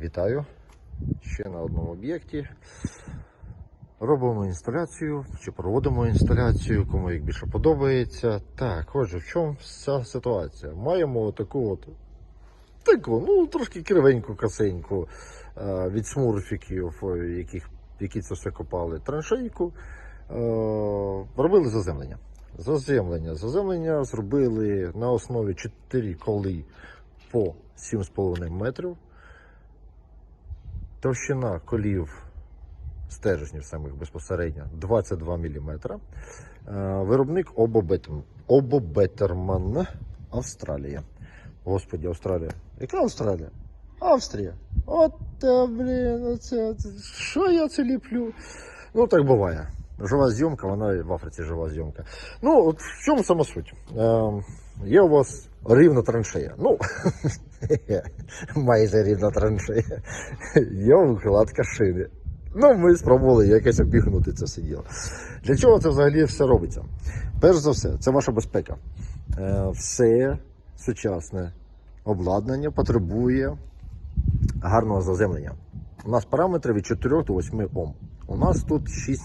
Вітаю ще на одному об'єкті. Робимо інсталяцію чи проводимо інсталяцію, кому як більше подобається. Так, отже, в чому вся ситуація? Маємо таку от таку, ну трошки кривеньку косеньку е, від смурфіків, е, яких, які це все копали, траншейку. Е, робили заземлення. Заземлення. Заземлення зробили на основі 4 коли по 7,5 метрів. Товщина колів стержнів самих безпосередньо 22 мм. Виробник Обобетм- Обобетерман Австралія. Господі, Австралія. Яка Австралія? Австрія. От, блін, оце, що я це ліплю? Ну, так буває. Жива зйомка, вона в Африці жива зйомка. Ну, от в чому сама суть? Е, є у вас рівна траншея. Ну, майже рівна траншея. Є укладка шини. Ну, ми спробували якось обігнути це все діло. Для чого це взагалі все робиться? Перш за все, це ваша безпека. Е, Все сучасне обладнання потребує гарного заземлення. У нас параметри від 4 до 8 Ом. У нас тут 6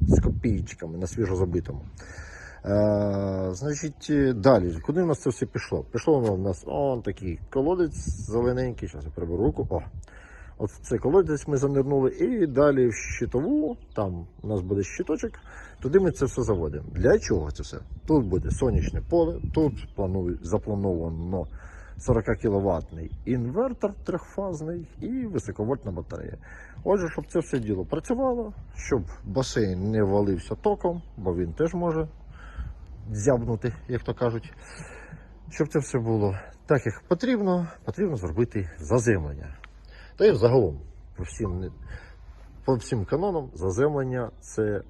з копійчиками на свіжозабитому. Е, значить, е, далі, куди в нас це все пішло? Пішло воно в нас он такий колодець зелененький, зараз я приберу руку. О, от в цей колодець ми занирнули, і далі в щитову, там у нас буде щиточок, туди ми це все заводимо. Для чого це все? Тут буде сонячне поле, тут заплановано 40 кВт інвертор трьохфазний і високовольтна батарея. Отже, щоб це все діло працювало, щоб басейн не валився током, бо він теж може зябнути, як то кажуть. Щоб це все було так, як потрібно, потрібно зробити заземлення. Та й загалом, по всім, по всім канонам, заземлення це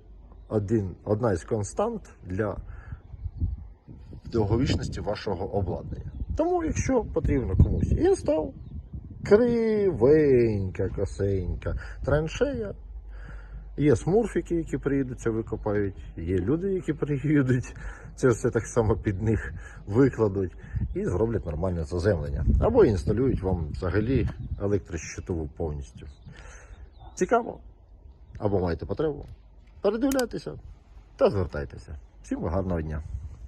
один, одна із констант для довговічності вашого обладнання. Тому, якщо потрібно комусь інстал, кривенька, косенька, траншея. Є смурфіки, які приїдуть, це викопають, є люди, які приїдуть, це все так само під них викладуть і зроблять нормальне заземлення. Або інсталюють вам взагалі електрощитову повністю. Цікаво. Або маєте потребу. Передивляйтеся та звертайтеся. Всім гарного дня!